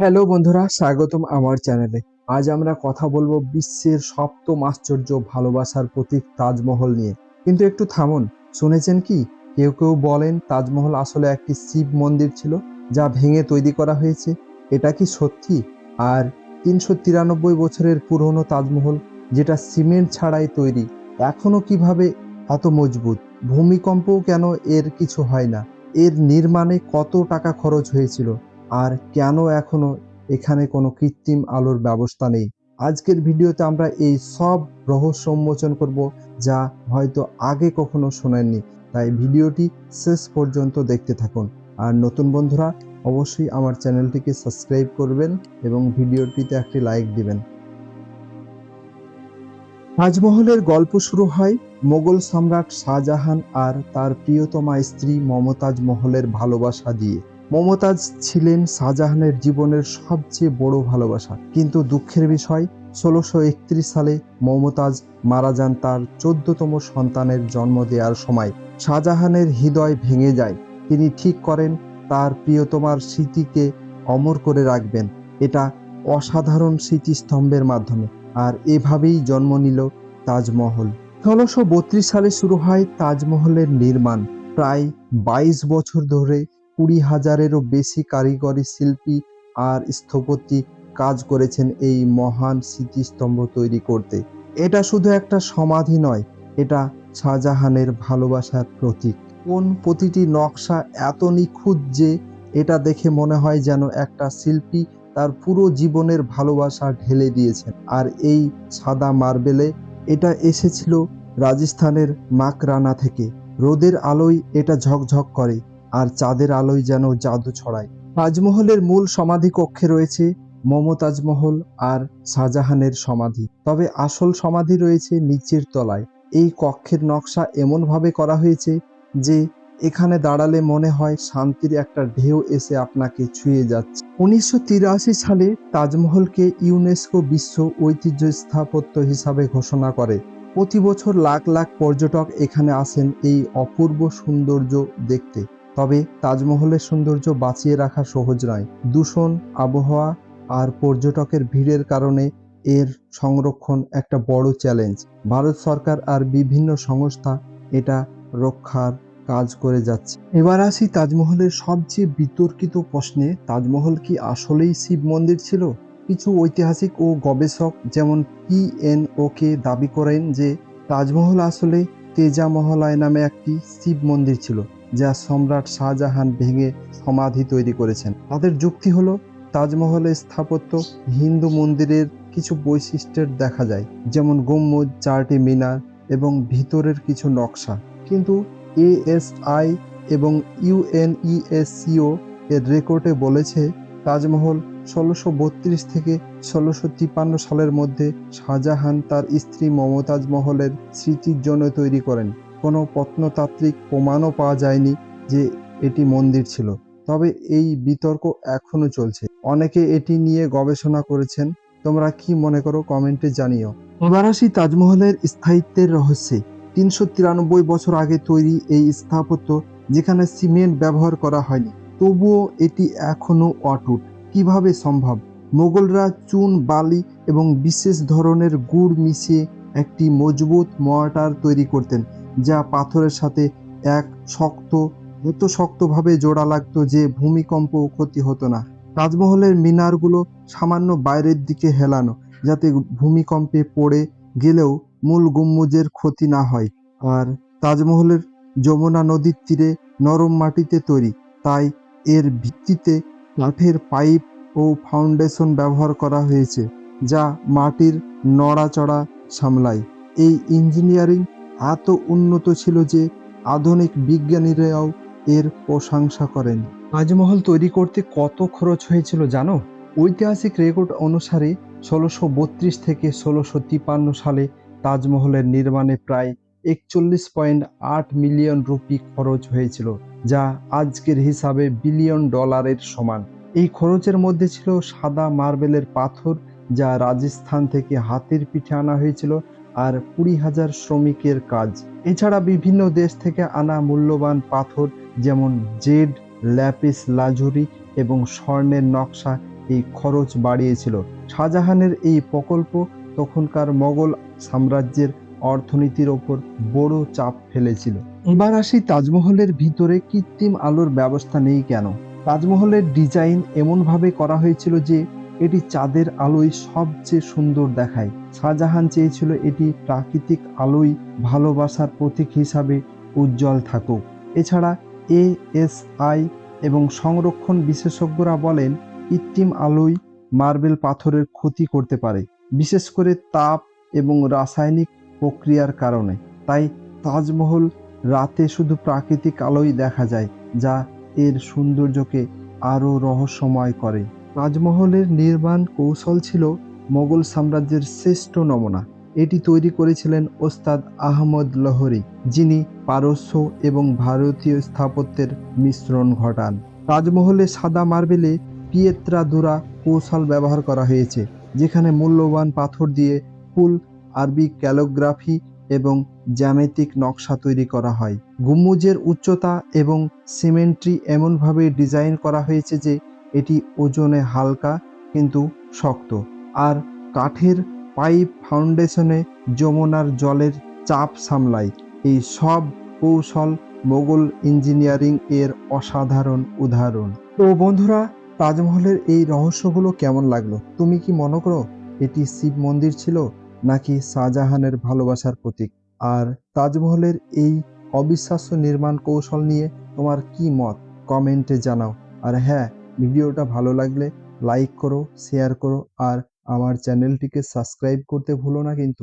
Hello বন্ধুরা, স্বাগতম আমার চ্যানেলে। আজ আমরা কথা বলব বিশ্বের সপ্তম আশ্চর্য ভালোবাসার প্রতীক তাজমহল নিয়ে। কিন্তু একটু থামুন, শুনেছেন কি? কেউ কেউ বলেন তাজমহল আসলে একটি শিব মন্দির ছিল যা ভেঙে তৈরি করা হয়েছে। এটা কি সত্যি? আর তিনশো তিরানব্বই বছরের পুরনো তাজমহল, যেটা সিমেন্ট ছাড়াই তৈরি, এখনও কীভাবে এত মজবুত? ভূমিকম্পও কেন এর কিছু হয় না? এর নির্মাণে কত টাকা খরচ হয়েছিল? আর কেন এখনও এখানে কোনো কৃত্রিম আলোর ব্যবস্থা নেই? আজকের ভিডিওতে আমরা এই সব রহস্য উন্মোচন করব যা হয়তো আগে কখনো শোনেননি। তাই ভিডিওটি শেষ পর্যন্ত দেখতে থাকুন। আর নতুন বন্ধুরা, অবশ্যই আমার চ্যানেলটিকে সাবস্ক্রাইব করবেন এবং ভিডিওটিতে একটি লাইক দিবেন। তাজমহলের গল্প শুরু হয় মোগল সম্রাট শাহজাহান আর তার প্রিয়তমা স্ত্রী মমতাজ মহলের ভালোবাসা দিয়ে। মমতাজ ছিলেন শাহজাহানের জীবনের সবচেয়ে বড় ভালোবাসা। কিন্তু দুঃখের বিষয়, ষোলোশো সালে মমতাজ মারা যান তার চোদ্দতম সন্তানের জন্ম দেওয়ার সময়। শাহজাহানের হৃদয় ভেঙে যায়। তিনি ঠিক করেন, তার প্রিয়তমার স্মৃতিকে অমর করে রাখবেন। এটা অসাধারণ স্মৃতিস্তম্ভের মাধ্যমে। আর এভাবেই জন্ম নিল তাজমহল। ষোলোশো সালে শুরু হয় তাজমহলের নির্মাণ। প্রায় বাইশ বছর ধরে কুড়ি হাজারেরও বেশি কারিগরি শিল্পী আর স্থপতি কাজ করেছেন এই মহান স্মৃতিস্তম্ভ তৈরি করতে। এটা শুধু একটা সমাধি নয়, এটা শাহজাহানের ভালোবাসার প্রতীক। কোন প্রতিটি নকশা এত নিখুঁত যে এটা দেখে মনে হয় যেন একটা শিল্পী তার পুরো জীবনের ভালোবাসা ঢেলে দিয়েছেন। আর এই সাদা মার্বেলে এটা এসেছিল রাজস্থানের মাকরানা থেকে। রোদের আলোয় এটা ঝকঝক করে। আর চাঁদের আলোয় যেন জাদু ছড়ায়। তাজমহলের মূল সমাধি কক্ষে রয়েছে মমতাজ মহল আর শাহজাহানের সমাধি। তবে আসল সমাধি রয়েছে নিচের তলায়। এই কক্ষের নকশা এমনভাবে করা হয়েছে যে এখানে দাঁড়ালে মনে হয় শান্তির একটা ঢেউ এসে আপনাকে ছুঁয়ে যাচ্ছে। উনিশশো তিরাশি সালে তাজমহলকে ইউনেস্কো বিশ্ব ঐতিহ্য স্থাপত্য হিসাবে ঘোষণা করে। প্রতি বছর লাখ লাখ পর্যটক এখানে আসেন এই অপূর্ব সৌন্দর্য দেখতে। তবে তাজমহলের সৌন্দর্য বাঁচিয়ে রাখা সহজ নয়। দূষণ, আবহাওয়া আর পর্যটকের ভিড়ের কারণে এর সংরক্ষণ একটা বড় চ্যালেঞ্জ। ভারত সরকার আর বিভিন্ন সংস্থা এটা রক্ষার কাজ করে যাচ্ছে। এবার আসি তাজমহলের সবচেয়ে বিতর্কিত প্রশ্নে, তাজমহল কি আসলেই শিব মন্দির ছিল? কিছু ঐতিহাসিক ও গবেষক যেমন পিএনওকে দাবি করেন যে, তাজমহল আসলে তেজা মহলায় নামে একটি শিব মন্দির ছিল। যা সম্রাট শাহজাহান ভেঙে সমাধি তৈরি করেছেন। তাদের যুক্তি হলো তাজমহলের স্থাপত্য হিন্দু মন্দিরের কিছু বৈশিষ্ট্যের দেখা যায়, যেমন গম্বুজ, চারটি মিনার এবং ভিতরের কিছু নকশা। কিন্তু এএসআই এবং ইউএনইএসসিও এর রেকর্ডে বলেছে, তাজমহল ষোলোশো বত্রিশ থেকে ষোলোশো তিপ্পান্ন সালের মধ্যে শাহজাহান তার স্ত্রী মমতাজ মহলের স্মৃতির জন্য তৈরি করেন। কোনো প্রত্নতাত্ত্বিক প্রমাণও পাওয়া যায়নি যে এটি মন্দির ছিল। তবে এই বিতর্ক এখনও চলছে। অনেকে এটি নিয়ে গবেষণা করেছেন। তোমরা কি মনে করো কমেন্টে জানিও। এবার আসি তাজমহলের স্থায়িত্বের রহস্যে তিনশো তিরানব্বই বছর আগে তৈরি এই স্থাপত্য যেখানে সিমেন্ট ব্যবহার করা হয়নি, তবুও এটি এখনও অটুট। কীভাবে সম্ভব? মোগলরা চুন, বালি এবং বিশেষ ধরনের গুড় মিশিয়ে একটি মজবুত মর্টার তৈরি করতেন। যা পাথরের সাথে এক শক্ত, এত শক্তভাবে জোড়া লাগতো যে ভূমিকম্প ক্ষতি হতো না। তাজমহলের মিনারগুলো সামান্য বাইরের দিকে হেলানো, যাতে ভূমিকম্পে পড়ে গেলেও মূল গুম্বুজের ক্ষতি না হয়। আর তাজমহলের যমুনা নদীর তীরে নরম মাটিতে তৈরি, তাই এর ভিত্তিতে কাঠের পাইপ ও ফাউন্ডেশন ব্যবহার করা হয়েছে, যা মাটির নড়াচড়া সামলায়। এই ইঞ্জিনিয়ারিং এত উন্নত ছিল যে আধুনিক বিজ্ঞানীরাও এর প্রশংসা করেন। তাজমহল তৈরি করতে কত খরচ হয়েছিল জানো? ঐতিহাসিক রেকর্ড অনুসারে ষোলোশো বত্রিশ থেকে ষোলোশো তিপান্ন সালে তাজমহলের নির্মাণে প্রায় একচল্লিশ পয়েন্ট আট মিলিয়ন রুপি খরচ হয়েছিল, যা আজকের হিসাবে বিলিয়ন ডলারের সমান। এই খরচের মধ্যে ছিল সাদা মার্বেলের পাথর, যা রাজস্থান থেকে হাতের পিঠে আনা হয়েছিল আর কুড়ি হাজার শ্রমিকের কাজ। এছাড়া বিভিন্ন দেশ থেকে আনা মূল্যবান পাথর যেমন জেড, ল্যাপিস লাজুরি এবং স্বর্ণের নকশা এই খরচ বাড়িয়েছিল। শাহজাহানের এই প্রকল্প তখনকার মোগল সাম্রাজ্যের অর্থনীতির ওপর বড় চাপ ফেলেছিল। এবার আসি তাজমহলের ভিতরে কৃত্রিম আলোর ব্যবস্থা নেই কেন? তাজমহলের ডিজাইন এমনভাবে করা হয়েছিল যে এটি চাঁদের আলোয় সবচেয়ে সুন্দর দেখায়। শাহজাহান চেয়েছিল এটি প্রাকৃতিক আলোয় ভালোবাসার প্রতীক হিসাবে উজ্জ্বল থাকুক। এছাড়া এএসআই এবং সংরক্ষণ বিশেষজ্ঞরা বলেন, কৃত্রিম আলোয় মার্বেল পাথরের ক্ষতি করতে পারে, বিশেষ করে তাপ এবং রাসায়নিক প্রক্রিয়ার কারণে। তাই তাজমহল রাতে শুধু প্রাকৃতিক আলোই দেখা যায়, যা এর সৌন্দর্যকে আরও রহস্যময় করে। তাজমহলের নির্মাণ কৌশল ছিল মোগল সাম্রাজ্যের শ্রেষ্ঠ নমুনা। এটি তৈরি করেছিলেন ওস্তাদ আহমদ লহরি, যিনি পারস্য এবং ভারতীয় স্থাপত্যের মিশ্রণ ঘটান। তাজমহলে সাদা মার্বেলে পিয়েত্রা পিয়েত্রাদুরা কৌশল ব্যবহার করা হয়েছে, যেখানে মূল্যবান পাথর দিয়ে ফুল, আরবি ক্যালোগ্রাফি এবং জ্যামিতিক নকশা তৈরি করা হয়। গুম্বুজের উচ্চতা এবং সিমেন্ট্রি এমনভাবে ডিজাইন করা হয়েছে যে এটি ওজনে হালকা কিন্তু শক্ত। আর কাঠের পাইপ ফাউন্ডেশনে যমুনার জলের চাপ সামলায়। এই সব কৌশল মোগল ইঞ্জিনিয়ারিং এর অসাধারণ উদাহরণ। তো বন্ধুরা, তাজমহলের এই রহস্যগুলো কেমন লাগল? তুমি কি মনে করো এটি শিব মন্দির ছিল নাকি শাহজাহানের ভালোবাসার প্রতীক? আর তাজমহলের এই অবিশ্বাস্য নির্মাণ কৌশল নিয়ে তোমার কি মত? কমেন্টে জানাও। আর হ্যাঁ ভিডিওটা ভালো লাগলে লাইক করো শেয়ার করো আর আমার চ্যানেলটিকে সাবস্ক্রাইব করতে ভুলো না কিন্তু।